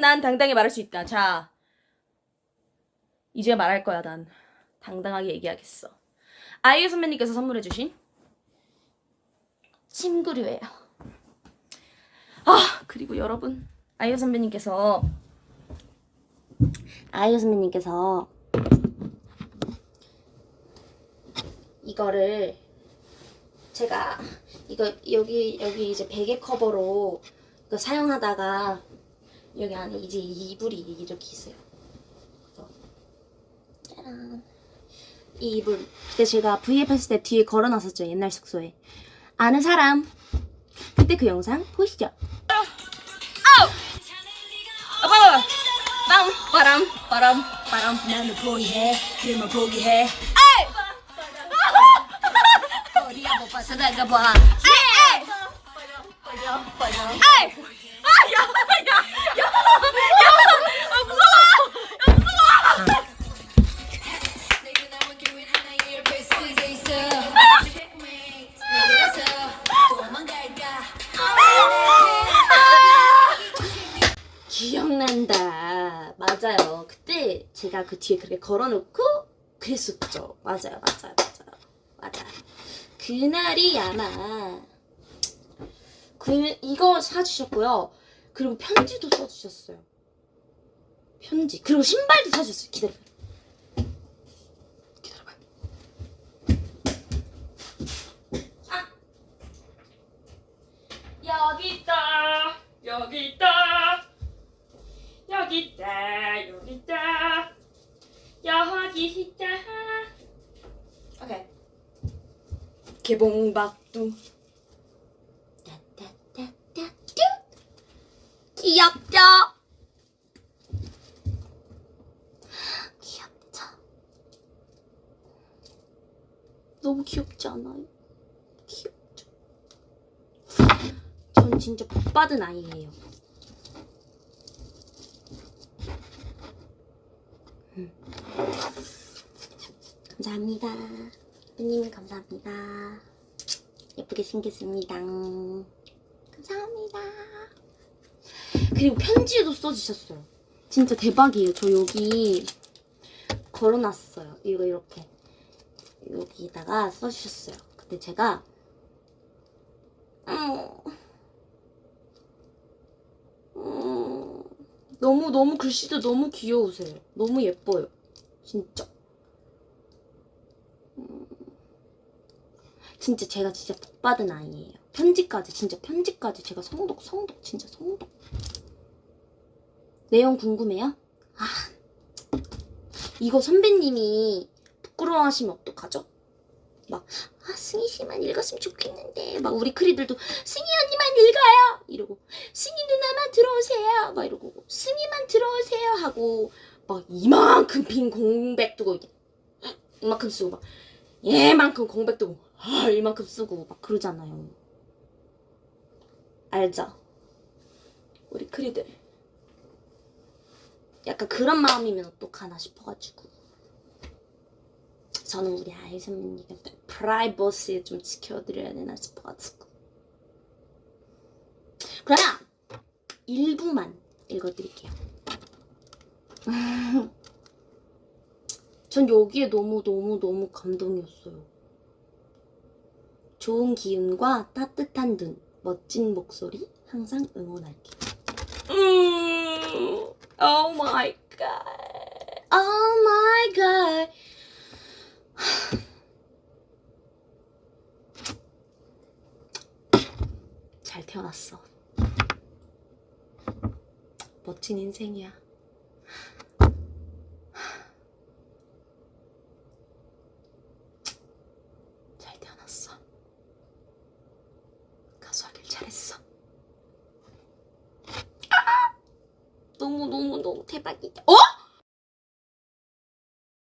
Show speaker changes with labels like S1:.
S1: 난 당당히 말할 수 있다. 자, 이제 말할 거야. 난 당당하게 얘기하겠어. 아이유 선배님께서 선물해주신 침구류예요. 아 그리고 여러분 아이유 선배님께서 아이유 선배님께서 이거를 제가 이거 여기 여기 이제 베개 커버로 이거 사용하다가 여기 안에 이제 이불이 이렇게 있어요. 짜란 이 이불 그때 제가 V앱 했을 때 뒤에 걸어놨었죠 옛날 숙소에 아는 사람 그때 그 영상 보시죠. 아우! 아, 봐봐. 빵, 바람, 바람, 바람. 나는 포기해, 그만 포기해. 에이! 어디 한번 빠져나가 봐. 에이! 에이! 에이! 아, 야, 야, 야, 맞아요. 그때 제가 그 뒤에 그렇게 걸어놓고 그랬었죠. 맞아요, 맞아요, 맞아요. 맞아요. 그날이 아마 그 이거 사주셨고요. 그리고 편지도 써주셨어요. 편지. 그리고 신발도 사주셨어요. 기다려. 기다려봐. 아. 여기 있다. 여기 있다. 여기 있다. 여기 있다. 여기 있다. 오케이. 개봉박두. 귀엽죠? 귀엽죠? 너무 귀엽지 않아요? 귀엽죠? 전 진짜 복 받은 아이예요. 음. 감사합니다. 부님 감사합니다. 예쁘게 생겼습니다. 감사합니다. 그리고 편지도 써주셨어요. 진짜 대박이에요. 저 여기 걸어놨어요. 이거 이렇게 여기다가 써주셨어요. 근데 제가 음, 음, 너무 너무 글씨도 너무 귀여우세요. 너무 예뻐요. 진짜. 음, 진짜 제가 진짜 복 받은 아이예요. 편지까지 진짜 편지까지 제가 성독 성독 진짜 성독. 내용 궁금해요? 아 이거 선배님이 부끄러워하시면 어떡하죠? 막 아, 승희 씨만 읽었으면 좋겠는데. 막 우리 크리들도 승희 언니만 읽어요! 이러고 승희 누나만 들어오세요! 막 이러고 승희만 들어오세요! 하고 막 이만큼 빈 공백 두고 이만큼 쓰고 막 얘만큼 공백 두고 아 이만큼 쓰고 막 그러잖아요. 알죠? 우리 크리들. 약간 그런 마음이면 어떡하나 싶어가지고 저는 우리 아이 선배님한테 프라이버시 좀 지켜드려야 되나 싶어가지고. 그러면 일부만 읽어드릴게요. 전 여기에 너무 너무 너무 감동이었어요. 좋은 기운과 따뜻한 눈 멋진 목소리 항상 응원할게 음, oh my god. Oh my god 잘 태어났어. 멋진 인생이야. 잘 태어났어. 가수 하길 잘했어. 아! 너무 너무 너무 대박이다. 어?